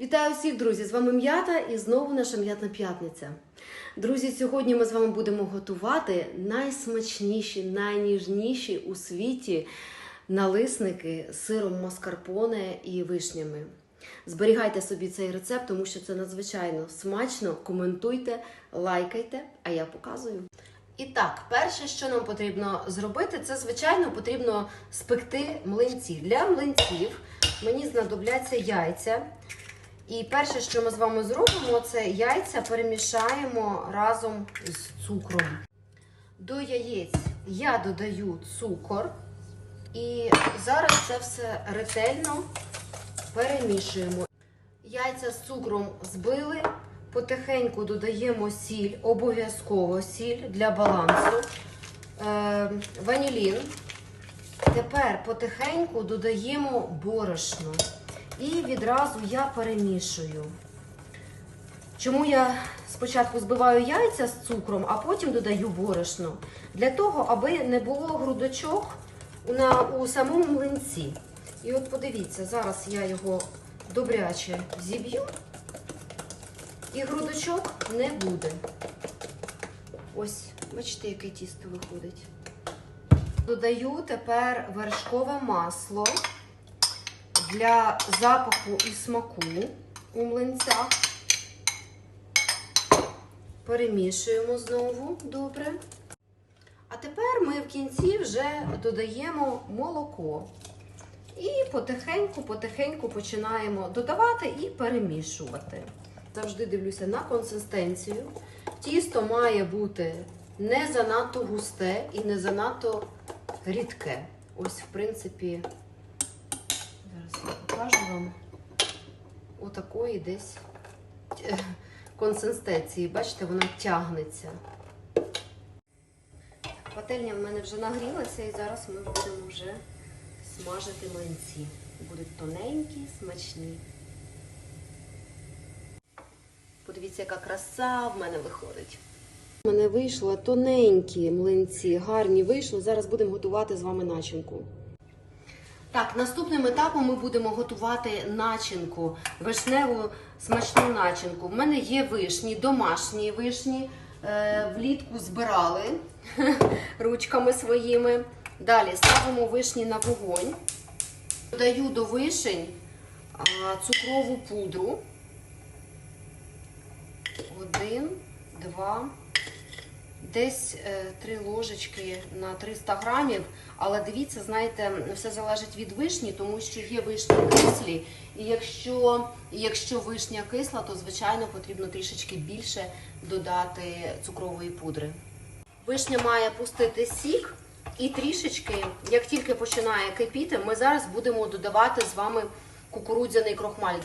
Вітаю всіх, друзі! З вами м'ята і знову наша м'ятна п'ятниця. Друзі, сьогодні ми з вами будемо готувати найсмачніші, найніжніші у світі налисники з сиром маскарпоне і вишнями. Зберігайте собі цей рецепт, тому що це надзвичайно смачно. Коментуйте, лайкайте, а я показую. І так, перше, що нам потрібно зробити, це звичайно потрібно спекти млинці. Для млинців мені знадобляться яйця. І перше, що ми з вами зробимо, це яйця перемішаємо разом з цукром. До яєць я додаю цукор. І зараз це все ретельно перемішуємо. Яйця з цукром збили, потихеньку додаємо сіль, обов'язково сіль для балансу, е, ванілін. Тепер потихеньку додаємо борошно. І відразу я перемішую. Чому я спочатку збиваю яйця з цукром, а потім додаю борошно? Для того, аби не було грудочок на, у самому млинці. І от подивіться, зараз я його добряче зіб'ю, і грудочок не буде. Ось, бачите, яке тісто виходить. Додаю тепер вершкове масло для запаху і смаку у млинцях. Перемішуємо знову добре. А тепер ми в кінці вже додаємо молоко. І потихеньку-потихеньку починаємо додавати і перемішувати. Завжди дивлюся на консистенцію. Тісто має бути не занадто густе і не занадто рідке. Ось, в принципі, покажу вам отакої десь е, консистенції. Бачите, вона тягнеться. Пательня в мене вже нагрілася, і зараз ми будемо вже смажити млинці. Будуть тоненькі, смачні. Подивіться, яка краса в мене виходить. У мене вийшло тоненькі млинці, гарні вийшло. Зараз будемо готувати з вами начинку. Так, наступним етапом ми будемо готувати начинку, вишневу смачну начинку. В мене є вишні, домашні вишні. Е, влітку збирали ручками своїми. Далі ставимо вишні на вогонь. Додаю до вишень цукрову пудру. Один, два, десь е, три ложечки на 300 грамів. Але дивіться, знаєте, все залежить від вишні, тому що є вишні кислі. І якщо, якщо вишня кисла, то звичайно потрібно трішечки більше додати цукрової пудри. Вишня має пустити сік. І трішечки, як тільки починає кипіти, ми зараз будемо додавати з вами кукурудзяний крохмаль.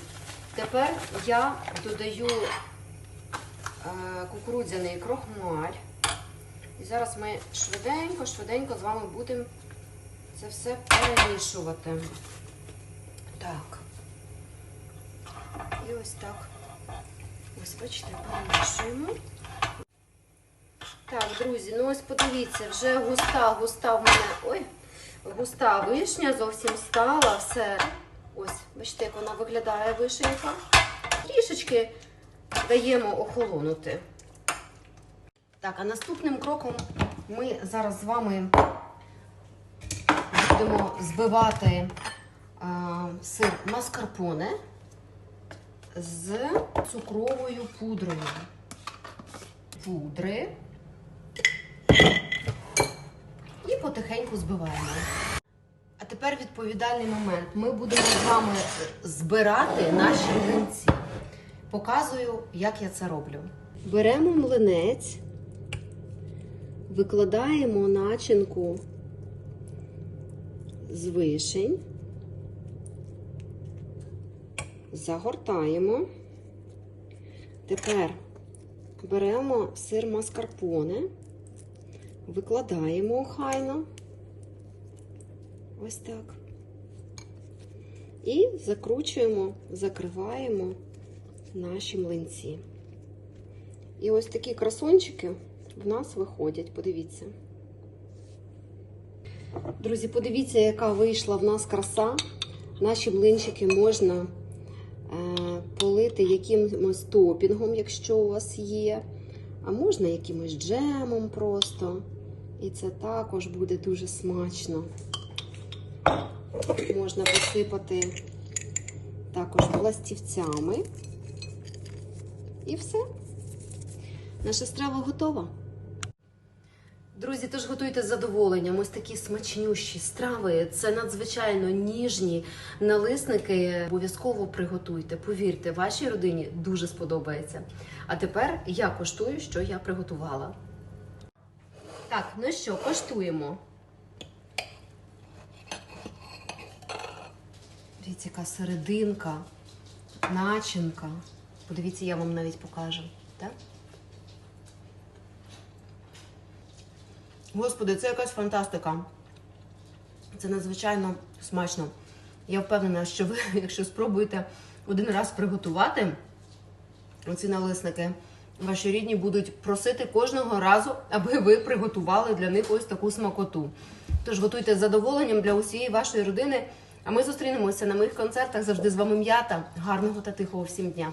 Тепер я додаю е, кукурудзяний крохмаль. І зараз ми швиденько-швиденько з вами будемо це все перемішувати. Так. І ось так. Ось, бачите, перемішуємо. Так, друзі, ну ось подивіться, вже густа, густа в мене. Ой, густа вишня зовсім стала. Все. Ось, бачите, як вона виглядає вишенька. Трішечки даємо охолонути. Так, а наступним кроком ми зараз з вами будемо збивати а, сир маскарпоне з цукровою пудрою. Пудри. І потихеньку збиваємо. А тепер відповідальний момент. Ми будемо з вами збирати наші млинці. Показую, як я це роблю. Беремо млинець, викладаємо начинку з вишень, загортаємо. Тепер беремо сир маскарпоне, викладаємо охайно. Ось так. І закручуємо, закриваємо наші млинці. І ось такі красончики в нас виходять, подивіться. Друзі, подивіться, яка вийшла в нас краса. Наші млинчики можна е, Прикрашайте якимось топінгом, якщо у вас є. А можна якимось джемом просто. І це також буде дуже смачно. Можна посипати також пластівцями. І все. Наша страва готова. Друзі, тож готуйте з задоволенням. Ось такі смачнющі страви. Це надзвичайно ніжні налисники. Обов'язково приготуйте. Повірте, вашій родині дуже сподобається. А тепер я коштую, що я приготувала. Так, ну що, коштуємо. Дивіться, яка серединка, начинка. Подивіться, я вам навіть покажу. Так? Господи, це якась фантастика. Це надзвичайно смачно. Я впевнена, що ви, якщо спробуєте один раз приготувати оці налисники, ваші рідні будуть просити кожного разу, аби ви приготували для них ось таку смакоту. Тож готуйте з задоволенням для усієї вашої родини. А ми зустрінемося на моїх концертах. Завжди з вами м'ята. Гарного та тихого всім дня.